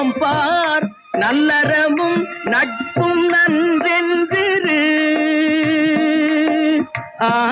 நோக்கம் பார். நல்லறமும் நட்பும் நன்றென்றிரு. ஆ,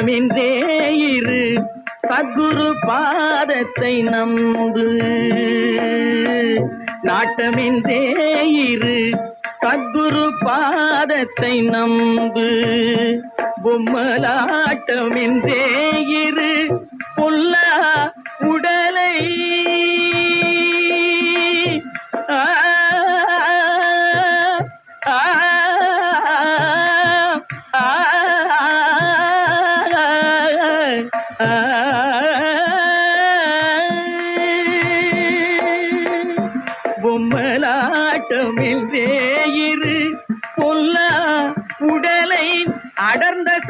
மனமின்றே இரு. சத்குரு பாதத்தை நம்பு. நாட்டமின்றே இரு. சத்குரு பாதத்தை நம்பு. பொம்மலாட்டமின்றே இரு. பொல்லா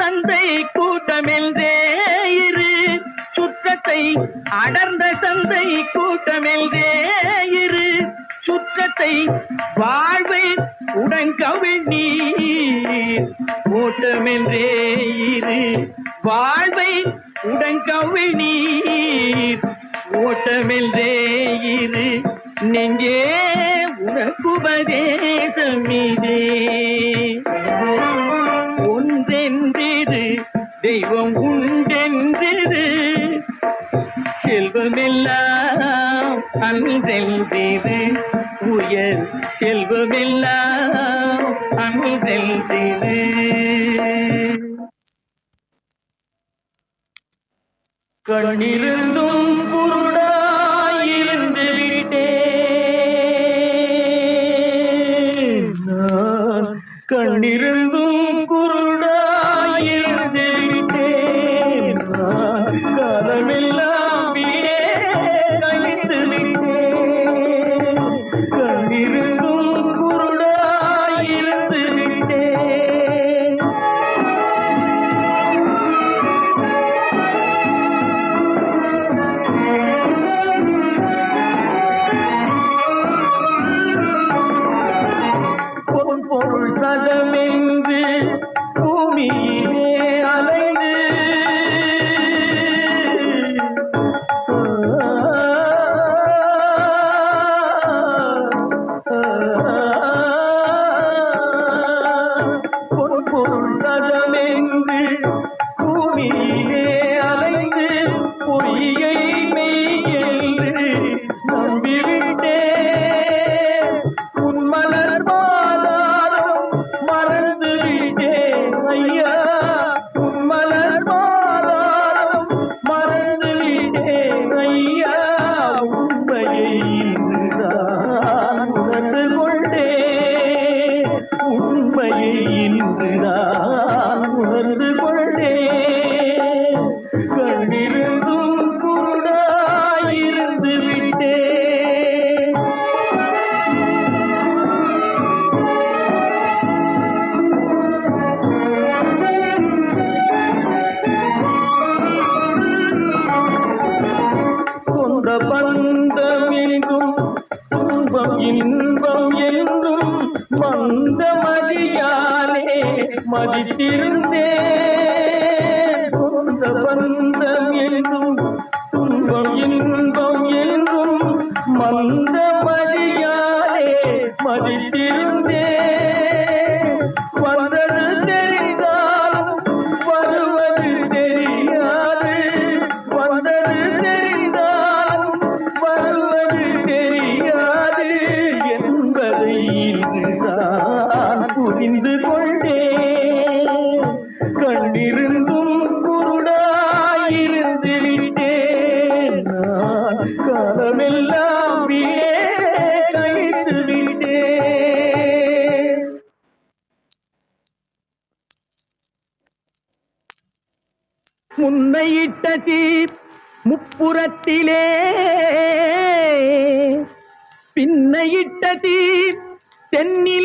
சந்தை கூட்டமின்றே இரு சுற்றத்தை அடர்ந்த சந்தை கூட்டமின்றே இரு சுற்றத்தை வாழ்வை உடன்கவிழ் நீர் இரு வாழ்வை உடன்கவிழ் நீர் இரு நெஞ்சே உனக்குபதேசமிதே ஒன்றென்றிரு தெய்வம் உண்டென்றிரு. செல்வமெல்லாம் அன்றென்றிரு உயர் செல்வமெல்லாம் அன்றென்றிரு கண்ணிருந்தும் குருடாயிருந்து விட்டேன் கண்ணிருந்தும் மதித்திருந்தேன்.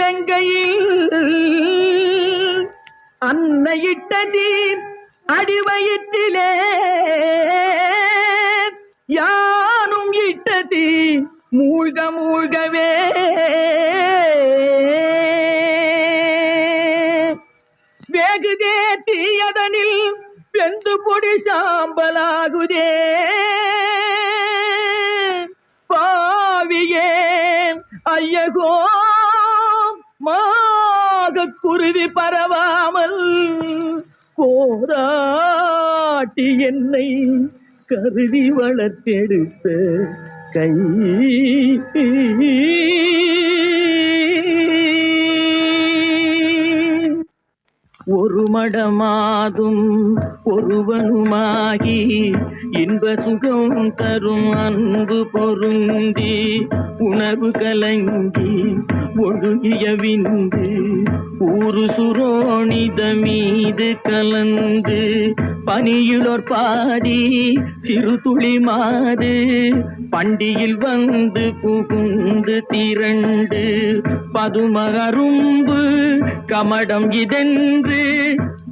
இலங்கையில் அன்னையிட்ட தீர் அடிவயிற்றிலே. யானும் இட்டதி மூழ்க மூழ்கவே. வேகுதே தீயதனில் வெந்து பொடி சாம்பலாகுதே. மாக குருவி பரவாமல் கோராட்டி என்னை கருதி வளர்த்தெடுத்த கை. ஒரு மடமாதும் ஒருவனுமாகி இன்ப சுகம் தரும் அன்பு பொருந்தி உணர்வு கலங்கி ஒழுகிய விந்து ஊரு சுரோணித மீது கலந்து பனியுளோர் பாடி சிறு துளி மாறு பண்டியில் வந்து புகுந்து திரண்டு பதுமகரும்பு கமடம் இதென்று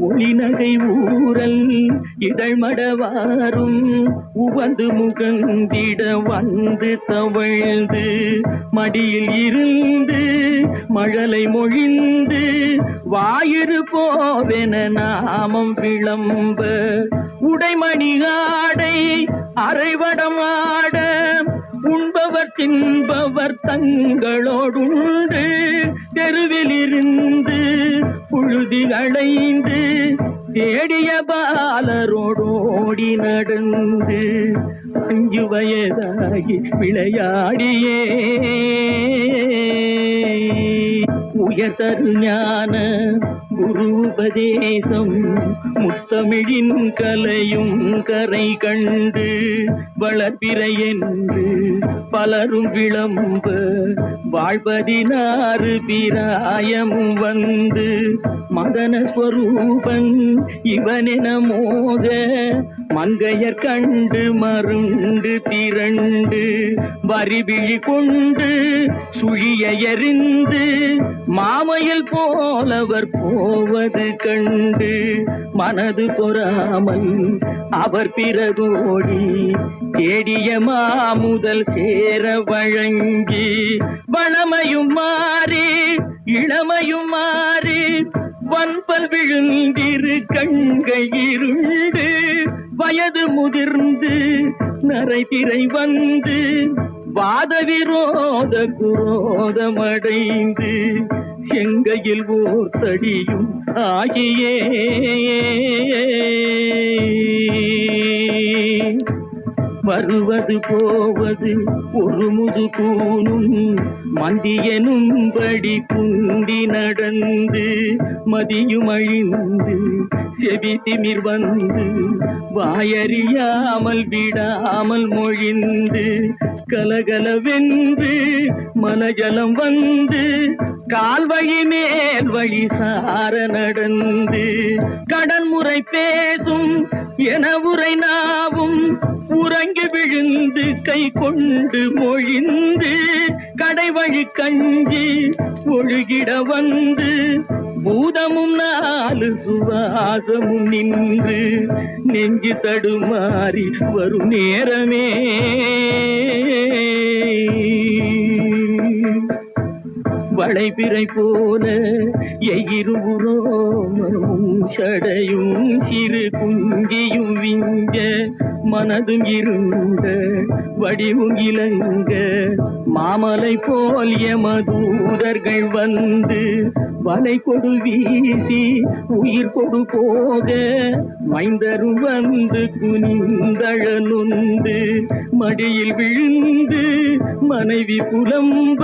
ஒளிநகை ஊரல் இதழ்மடவாரும் உவந்து முகந்திட வந்து தவழ்ந்து மடியில் இருந்து மழலை மொழிந்து வாயிறு போவென நாமம் விளம்ப உடைமணி ஆடை அரைவடமாட உண்பவர் தின்பவர் தங்களோடுண்டு தெருவிலிருந்து புழுதி அடைந்து தேடிய பாலரோடோடி நடந்து அஞ்சு வயதாகி விளையாடியே. உயர்தரு ஞான குரு உபதேசம் முத்தமிழின் கலையும் கரை கண்டு வளர்பிறை என்று பலரும் விளம்ப வாழ்வதினாறு பிராயமும் வந்து மதன ஸ்வரூபன் இவனென மோத மங்கையர் கண்டு மருண்டு திரண்டு வரிவிழி கொண்டு சுழிய எறிந்து மாமையில் போலவர் போவது கண்டு மனது பொறாமல் அவர் பிறகோடி தேடிய மாமுதல் சேர வழங்கி வளமையும் மாறி இளமையும் மாறி வன்பல் விழுந்திரு கண்கள் இருண்டு வயது முதிர்ந்து நரைதிரை வந்து வாத விரோத குரோதமடைந்து எங்கையில் ஓர் தடியும் ஆகியே. வருவது போவது ஒரு முது கூணும் மந்தியனும்படி புண்டி நடந்து மதியும் அழிந்து செவி திமிர் வந்து வாயறியாமல் விடாமல் மொழிந்து கலகலவென்று மலஜலம் வந்து கால்வழி மேல் வழி சார நடந்து கடன் முறை பேசும் என உரை நாவும் உறங்கி விழுந்து கை கொண்டு மொழிந்து கடை வழி கஞ்சி ஒழுகிட வந்து பூதமும் நாலு சுவாசமும் நின்று நெஞ்சு தடுமாறி வரும் நேரமே. வளைபிறை போல எயிருபுறோமமும் சடையும் சிறு குங்கியும் விங்க மனதும் இருந்த வடிவும் இலங்க மாமலை போல் எமதூதர்கள் வந்து வலை கொடு வீசி உயிர் கொடு போக மைந்தரும் வந்து குனிந்தழ நொந்து மடியில் விழுந்து மனைவி புலம்ப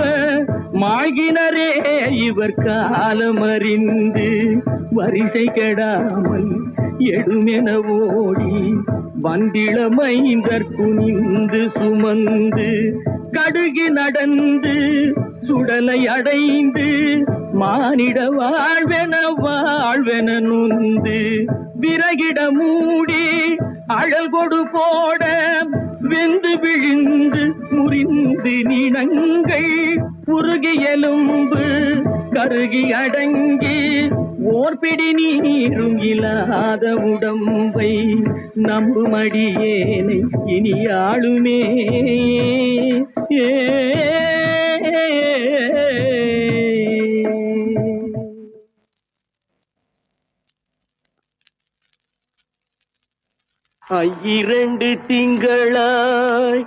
மாகின மாகினரே இவர் காலமறிந்து வரிசை கெடாமல் எடுமென ஓடி வந்திளமைந்தர் குனிந்து சுமந்து கடுகு நடந்து சுடலை அடைந்து மானிட வாழ்வென வாழ்வென நொந்து விறகிட மூடி அழல் கொடு போட வெந்து விழுந்து முறிந்து நினங்கள் உருகி கருகி அடங்கி ஓர்பிடி நீரும் இல்லாத உடம்பை நம்புமடியேனை இனி ஆளுமே. ஏ இரண்டு திங்களாய்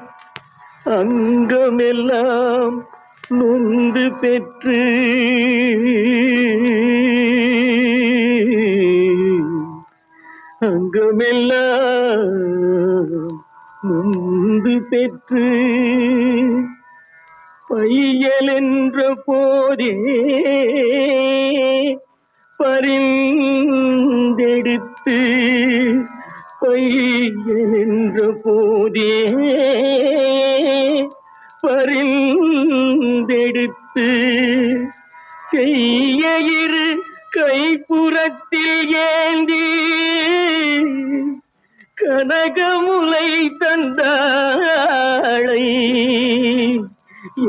அங்கமெல்லாம் நொந்து பெற்று. அங்கமெல்லாம் நொந்து பெற்று. பையல் என்ற போதே பரிந்தெடுத்து போதே பரிந்தெடுத்து செய்ய இரு கைப்புறத்தில் ஏந்தி கனகமுலை தந்தாளை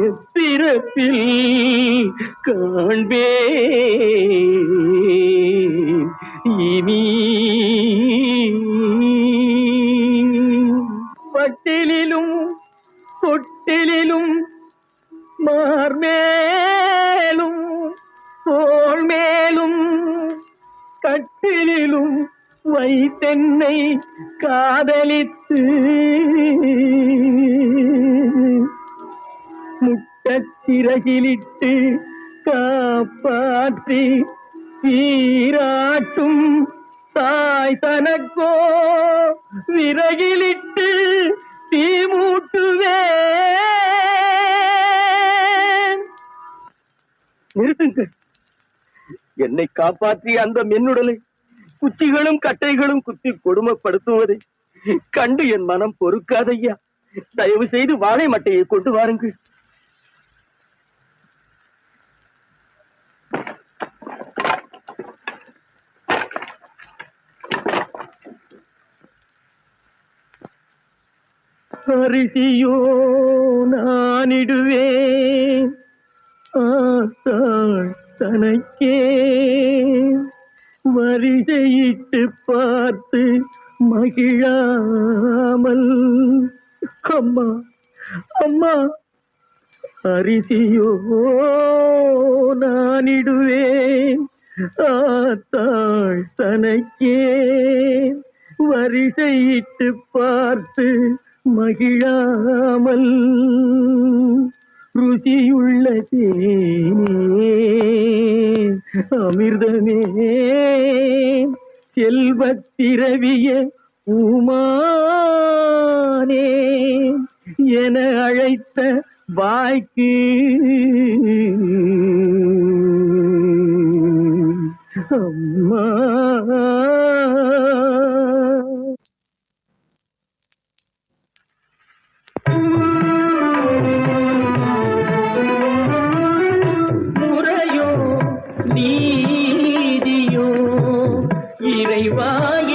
எத்திரத்தில் காண்பே இனி பட்டிலும் தொட்டிலும் மார்மேலும் தோள் மேலும் கட்டிலும் வைத்தென்னை காதலித்து முட்டத்திரகிலிட்டு காப்பாற்றி சீராட்டும் தாய் தனக்கோ விறகிலிட்டு தீ மூட்டுவே நிறுத்துங்கள் என்னை காப்பாற்றிய அந்த மென்னுடலை குச்சிகளும் கட்டைகளும் குத்தி கொடுமைப்படுத்துவதை கண்டு என் மனம் பொறுக்காதையா தயவு செய்து வாழை மட்டையை கொண்டு வாருங்கள். பரிசியோ நானிடுவேன் ஆத்தாள் தனக்கே வரிசையிட்டு பார்த்து மகிழாமல் அம்மா அம்மா அரிசியோ நானிடுவேன் ஆத்தாள் தனக்கே வரிசையிட்டு பார்த்து மகிழாமல் ருசியுள்ள தேனே அமிர்தமே செல்வத்திரவிய உமானே என அழைத்த வாய்க்கு அம்மா. இறைவாயிதாமோ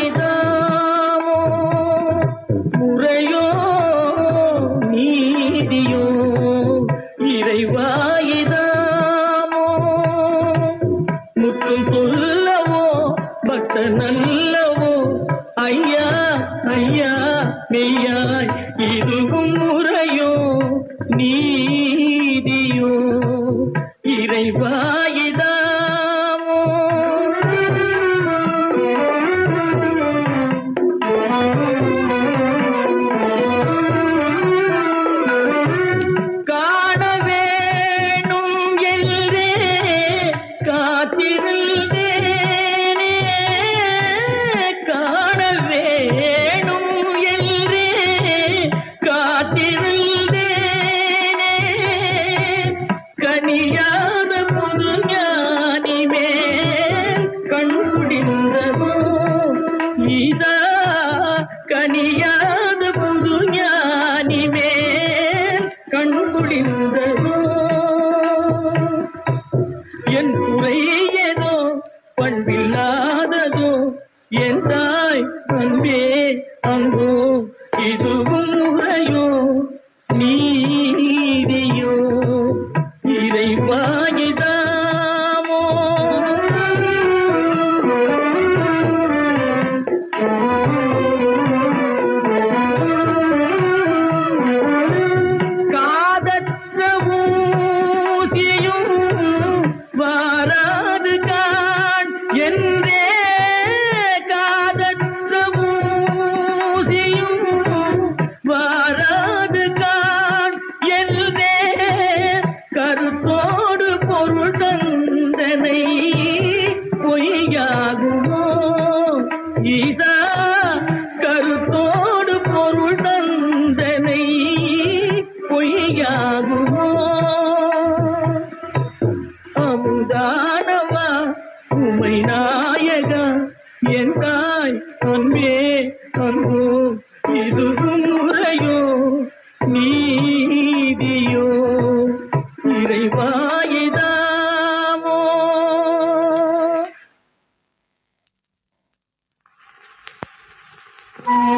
Mm-hmm.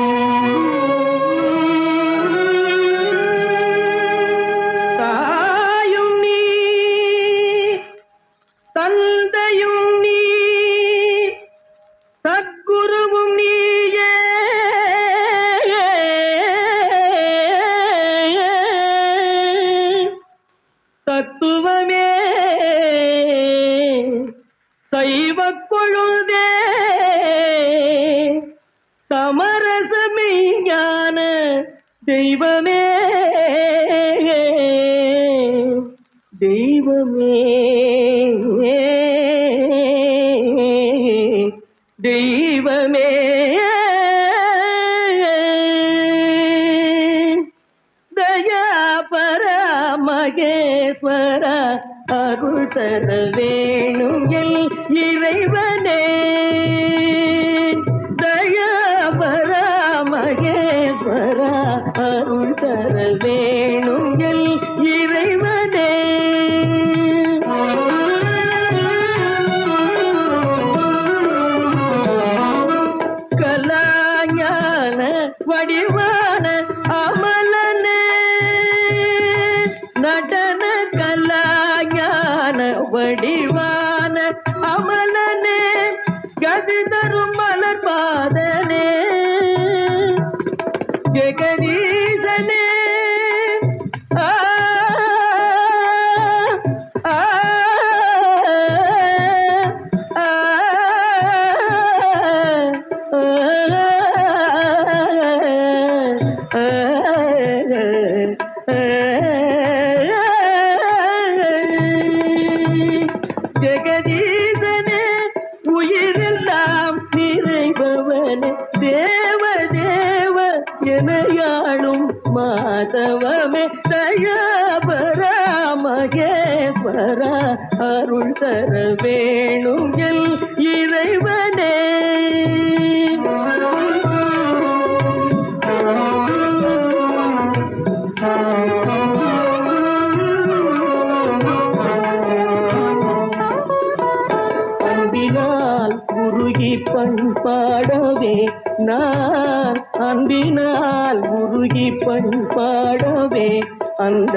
மகேஸ்வர அருள் தர வேணும் எல் இறைவனே தயாபர மகேஸ்வர அருள் தர வேணும் அன்பினால் உருகி பண்பாடவே. அந்த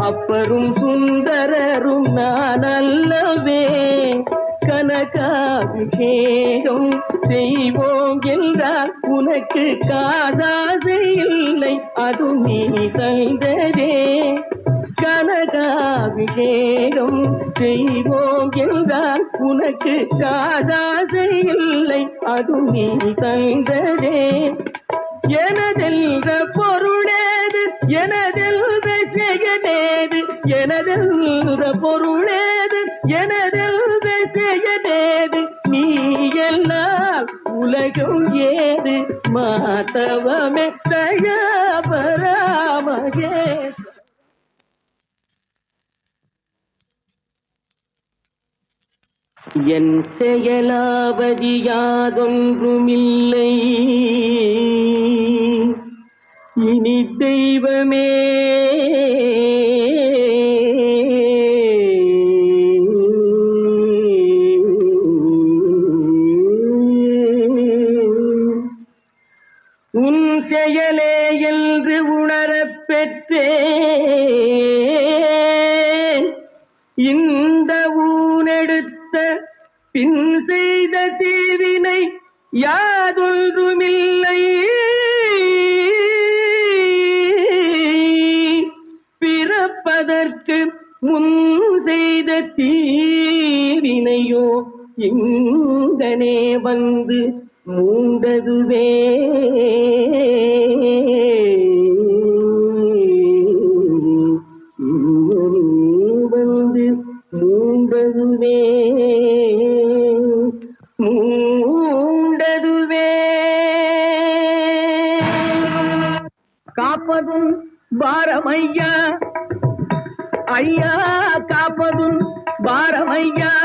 அப்பரும் சுந்தரரும் நான் அல்லவே கனகாபிஷேகம் செய்வோம் என்றால் உனக்கு காதாது இல்லை அது நீ தந்ததே. கனகாபிஷேகம் செய்வோம் என்றால் உனக்கு காதாது இல்லை அது நீ தந்ததே. எனதெல்ல பொருளேது எனதெல்ல செயலேது எனதெல்ல பொருளேது எனதெல்ல செயலேது நீ எல்லாம் உலகம் ஏது மாதவமே தயாபராமகே என் செயலாவதி யாதொன்றுமில்லை. இனி தெய்வமே இங்கனே வந்து மூண்டதுவே. வந்து மூண்டதுவே. மூண்டதுவே. காப்பதும் பாரமையா. ஐயா காப்பதும் பாரமையா.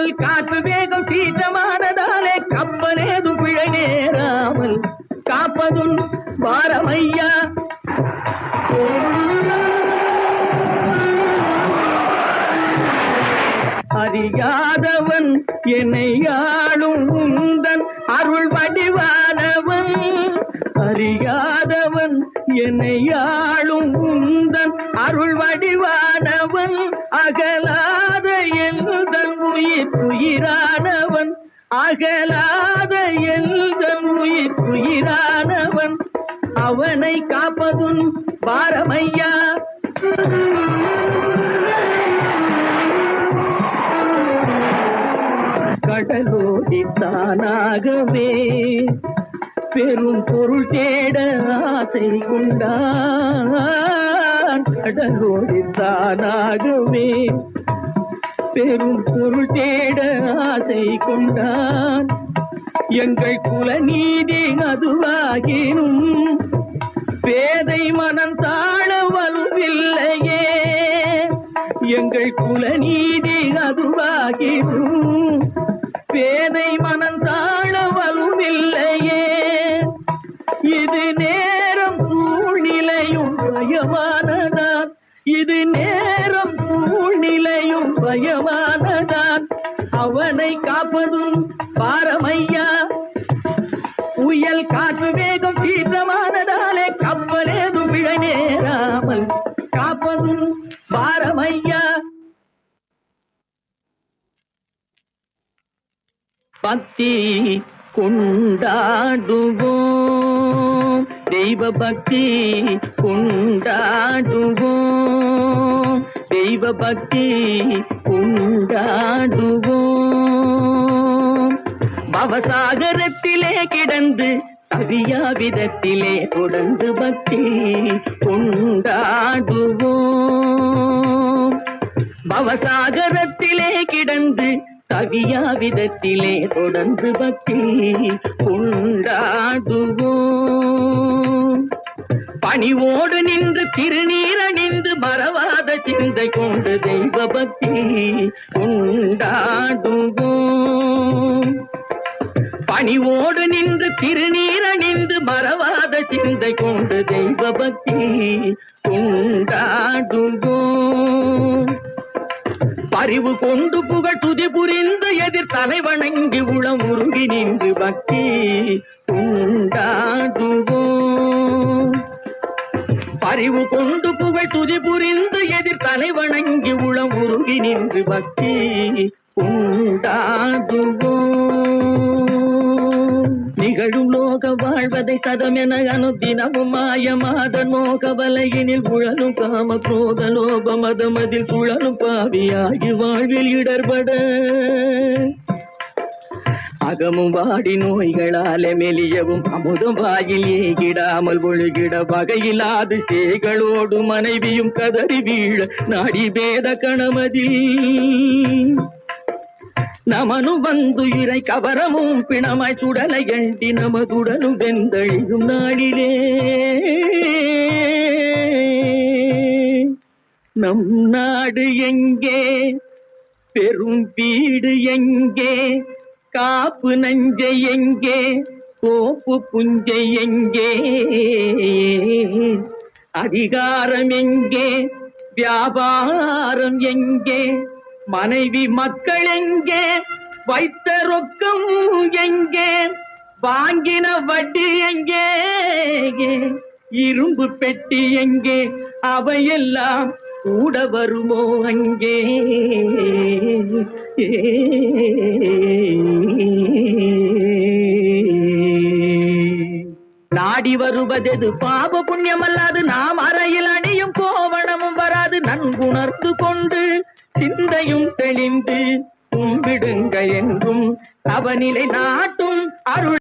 கடல் காற்று வேகம் சீற்றமானதாலே கப்பலேதும் பிழை நேராமல் காப்பதும் பாரமையா. அறியாதவன் என்னை ஆளும் உந்தன் அருள் வடிவானவன். அறியாதவன் என்னை ஆளும் உந்தன் அருள் வடிவானவன் அகலாத எந்தன் உயிர் உயிரானவன் அகலாத எந்தன் உயிர் உயிரானவன் அவனை காப்பதும் பாரமையா? கடலோடி தானாகவே பெரும் பொருள் தேட ஆசை கொண்டான் கடலோடி தானாகவே பெரும் பொருள் தேட ஆசை கொண்டான் எங்கள் குல நீதி அதுவாகினும் பேதை மனம் தாழ வலுவில்லையே. எங்கள் குல நீதி அதுவாகினும் பேதை மனம் தாழ வலுவில்லையே. நேரம் சூழ்நிலையும் பயமானதான் இது நேரம் சூழ்நிலையும் பயமானதான் அவனை காப்பதும் பாரமையா. புயல் காற்று வேகம் தீவிரமானதாலே கப்பலேதும் விழ நேராமல் காப்பதும் பாரமையா. பக்தி கொண்டாடுவோம். தெய்வ பக்தி கொண்டாடுவோம். தெய்வ பக்தி கொண்டாடுவோம். பவசாகரத்திலே கிடந்து அவியா விதத்திலே தொடர்ந்து பக்தி கொண்டாடுவோம். பவசாகரத்திலே கிடந்து தவியா விதத்திலே தொடர்ந்து பக்தி உண்டாடுவோம். பணிவோடு நின்று திருநீரணிந்து மறவாத சிந்தை கொண்டு தெய்வ பக்தி உண்டாடுவோம். பணிவோடு நின்று திருநீரணிந்து மறவாத சிந்தை கொண்டு தெய்வ பக்தி உண்டாடுவோம். பறிவு கொண்டு புகழ் துதி புரிந்து எதிர் தலை வணங்கி உளம் உருகி நின்று பக்தி கொண்டாடுவோம் பரி கொண்டு புகழ் துதி புரிந்து எதிர் தலை வணங்கி உளம் உருகி நின்று பக்தி உண்டாடுவோம் நிகழும் லோக வாழ்வதை சதமென அனுதினமும் மாயமாத நோக வலையினில் உழலும் காம குரோத லோப மதமதில் சுழலும் பாவியாகி வாழ்வில் இடர்பட. அகமும் வாடி நோய்களாலே மெலியவும் அமுதும் வாயில் ஏகிடாமல் ஒழுகிட வகையில்லாது சேகளோடு மனைவியும் கதறி வீழ நாடி பேத கணமதி. நமனு வந்து இறை கவரமும் பிணமாய் சுடலை எண்டி நமதுடனும் வெந்தழியும் நாளிலே. நம் நாடு எங்கே? பெரும் வீடு எங்கே? காப்பு நஞ்சை எங்கே? கோப்பு புஞ்சை எங்கே? அதிகாரம் எங்கே? வியாபாரம் எங்கே? மனைவி மக்கள் எங்கே? வைத்த ரொக்கம் எங்கே? வாங்கின வட்டி எங்கே? இரும்பு பெட்டி எங்கே? அவையெல்லாம் கூட வருமோ அங்கே? நாடி வருவதெது பாப புண்ணியம் அல்லாது நாம் அறையில் அணியும் கோவணமும் வராது நன்குணர்ந்து கொண்டு சிந்தையும் தெளிந்து கும்பிடுங்க என்றும் அவனிலை நாட்டும் அருள்